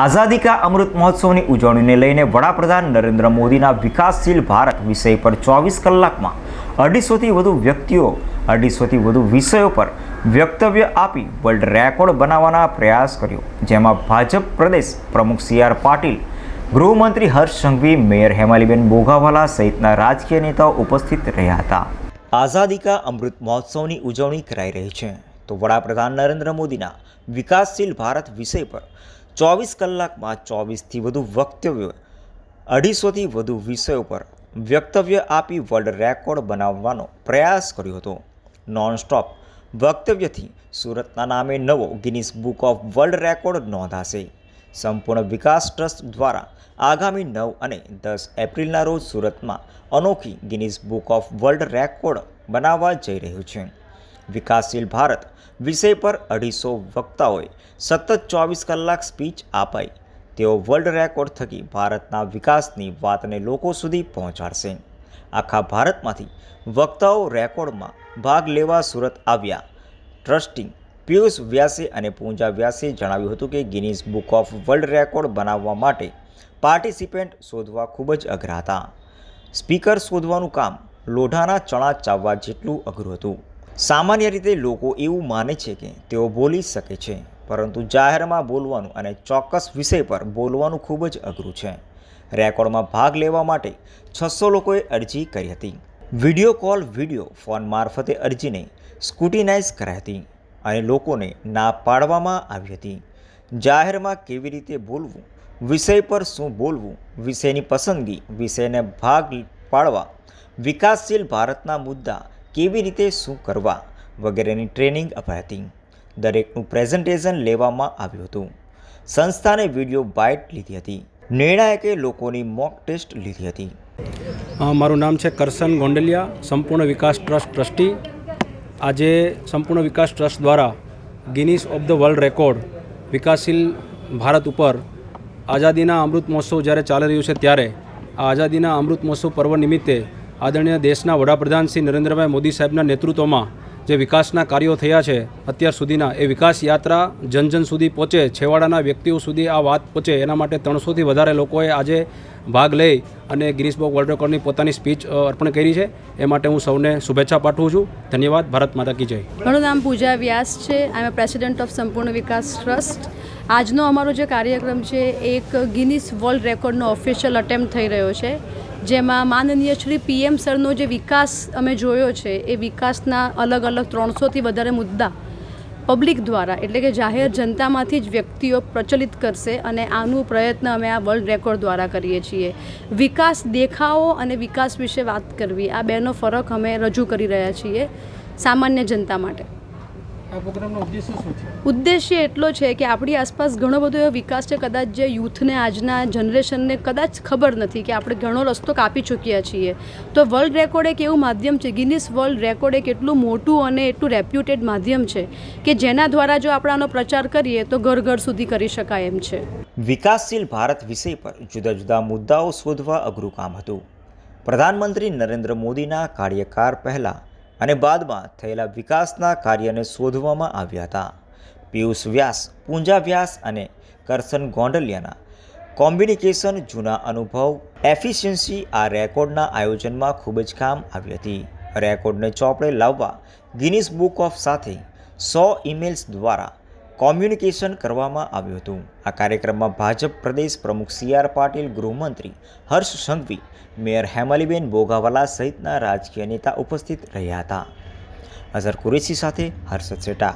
આઝાદી કા અમૃત મહોત્સવની ઉજવણીને લઈને વડાપ્રધાન નરેન્દ્ર મોદીના વિકાસશીલ ભારત વિષય પર ચોવીસ કલાકમાં અઢીસોથી વધુ વ્યક્તિઓ, અઢીસોથી વધુ વિષયો પર વક્તવ્ય આપી વર્લ્ડ રેકોર્ડ બનાવવાના પ્રયાસ કર્યો, જેમાં ભાજપ પ્રદેશ પ્રમુખ સી આર પાટીલ, ગૃહમંત્રી હર્ષ સંઘવી, મેયર હેમાલીબેન બોઘાવાલા સહિતના રાજકીય નેતાઓ ઉપસ્થિત રહ્યા હતા. આઝાદી કા અમૃત મહોત્સવની ઉજવણી કરાઈ રહી છે, તો વડાપ્રધાન નરેન્દ્ર મોદીના વિકાસશીલ ભારત વિષય પર ચોવીસ કલાકમાં ચોવીસથી વધુ વક્તવ્યો. અઢીસોથી વધુ વિષયો પર વક્તવ્ય આપી વર્લ્ડ રેકોર્ડ બનાવવાનો પ્રયાસ કર્યો હતો. નોનસ્ટોપ વક્તવ્યથી સુરતના નામે નવો Guinness book of world record નોંધાશે. Sampurna Vikas trust દ્વારા આગામી નવ અને દસ એપ્રિલના રોજ સુરતમાં અનોખી Guinness book of world record બનાવવા જઈ રહ્યું છે. વિકાસશીલ ભારત વિષય પર અઢીસો વક્તાઓએ સતત ચોવીસ કલાક સ્પીચ અપાઈ તેઓ વર્લ્ડ રેકોર્ડ થકી ભારતના વિકાસની વાતને લોકો સુધી પહોંચાડશે. આખા ભારતમાંથી વક્તાઓ રેકોર્ડમાં ભાગ લેવા સુરત આવ્યા. ટ્રસ્ટી પિયુષ વ્યાસે અને પૂંજા વ્યાસે જણાવ્યું હતું કે Guinness book of world record બનાવવા માટે પાર્ટિસિપેન્ટ શોધવા ખૂબ જ અઘરા હતા. સ્પીકર શોધવાનું કામ લોઢાના ચણા ચાવવા જેટલું અઘરું હતું. સામાન્ય રીતે લોકો એવું માને છે કે તેઓ બોલી શકે છે, પરંતુ જાહેરમાં બોલવાનું અને ચોક્કસ વિષય પર બોલવાનું ખૂબ જ અઘરું છે. રેકોર્ડમાં ભાગ લેવા માટે છસો લોકોએ અરજી કરી હતી. વીડિયો કોલ વીડિયો ફોન મારફતે અરજીને સ્કૂટીનાઇઝ કરાઈ હતી અને લોકોને ના પાડવામાં આવી હતી. જાહેરમાં કેવી રીતે બોલવું, વિષય પર શું બોલવું, વિષયની પસંદગી, વિષયને ભાગ પાડવા, વિકાસશીલ ભારતના મુદ્દા કેવી રીતે શું કરવા વગેરેની ટ્રેનિંગ અપાઈ હતી. દરેકનું પ્રેઝન્ટેશન લેવામાં આવ્યું હતું. સંસ્થાને વીડિયો બાઇટ લીધી હતી. નિર્ણાયકે લોકોની મોક ટેસ્ટ લીધી હતી. મારું નામ છે કરસન ગોંડલિયા, સંપૂર્ણ વિકાસ ટ્રસ્ટ ટ્રસ્ટી. આજે સંપૂર્ણ વિકાસ ટ્રસ્ટ દ્વારા Guinness of the world record વિકાસશીલ ભારત ઉપર આઝાદીના અમૃત મહોત્સવ જ્યારે ચાલી રહ્યું છે ત્યારે આ આઝાદીના અમૃત મહોત્સવ પર્વ નિમિત્તે આદરણીય દેશના વડાપ્રધાન શ્રી નરેન્દ્રભાઈ મોદી સાહેબના નેતૃત્વમાં જે વિકાસના કાર્યો થયા છે, અત્યાર સુધીના એ વિકાસ યાત્રા જન જન સુધી પહોંચે, છેવાડાના વ્યક્તિઓ સુધી આ વાત પહોંચે, એના માટે ત્રણસોથી વધારે લોકોએ આજે ભાગ લઈ અને ગિરીશ બોક વર્લ્ડ રેકોર્ડની પોતાની સ્પીચ અર્પણ કરી છે. એ માટે હું સૌને શુભેચ્છા પાઠવું છું. ધન્યવાદ. ભારત માતા કી જય. મારું નામ પૂજા વ્યાસ છે. આઈ એમ પ્રેસિડેન્ટ ઓફ સંપૂર્ણ વિકાસ ટ્રસ્ટ. આજનો અમારો જે કાર્યક્રમ છે, એક ગિનિસ વર્લ્ડ રેકોર્ડનો ઓફિશિયલ અટેમ્પ્ટ થઈ રહ્યો છે, જેમાં માનનીય શ્રી પીએમ સરનો જે વિકાસ અમે જોયો છે, એ વિકાસના અલગ અલગ ત્રણસોથી વધારે મુદ્દા પબ્લિક દ્વારા, એટલે કે જાહેર જનતામાંથી જ વ્યક્તિઓ પ્રચલિત કરશે અને આનું પ્રયત્ન અમે આ વર્લ્ડ રેકોર્ડ દ્વારા કરીએ છીએ. વિકાસ દેખાવો અને વિકાસ વિશે વાત કરવી, આ બેનો ફરક અમે રજૂ કરી રહ્યા છીએ સામાન્ય જનતા માટે. ઉદ્દેશ્ય એટલો છે કે આપણી આસપાસ ઘણો બધો એવો વિકાસ છે કદાચ જે યુથને આજના જનરેશનને કદાચ ખબર નથી કે આપણે ઘણો રસ્તો કાપી ચૂક્યા છીએ. તો વર્લ્ડ રેકોર્ડ એક એવું માધ્યમ છે ગિનિસ વર્લ્ડ રેકોર્ડ એક એટલું મોટું અને એટલું રેપ્યુટેડ માધ્યમ છે કે જેના દ્વારા જો આપણે આનો પ્રચાર કરીએ તો ઘર ઘર સુધી કરી શકાય એમ છે. વિકાસશીલ ભારત વિષય પર જુદા જુદા મુદ્દાઓ શોધવા અઘરું કામ હતું. પ્રધાનમંત્રી નરેન્દ્ર મોદીના કાર્યકાળ પહેલાં અને બાદમાં થયેલા વિકાસના કાર્યને શોધવામાં આવ્યા હતા. પિયુષ વ્યાસ, પૂંજા વ્યાસ અને કરસન ગોંડલિયાના કોમ્યુનિકેશન જૂના અનુભવ, એફિશિયન્સી આ રેકોર્ડના આયોજનમાં ખૂબ જ કામ આવી હતી. રેકોર્ડને ચોપડે લાવવા ગિનિસ બુક ઓફ સાથે સો ઇમેલ્સ દ્વારા કોમ્યુનિકેશન કરવામાં આવ્યું હતું. આ કાર્યક્રમમાં ભાજપ પ્રદેશ પ્રમુખ સી આર પાટીલ, ગૃહમંત્રી હર્ષ સંઘવી, મેયર હેમાલીબેન બોગાવાલા સહિતના રાજકીય નેતા ઉપસ્થિત રહ્યા હતા. અઝર કુરેશી સાથે હર્ષદ સેટા.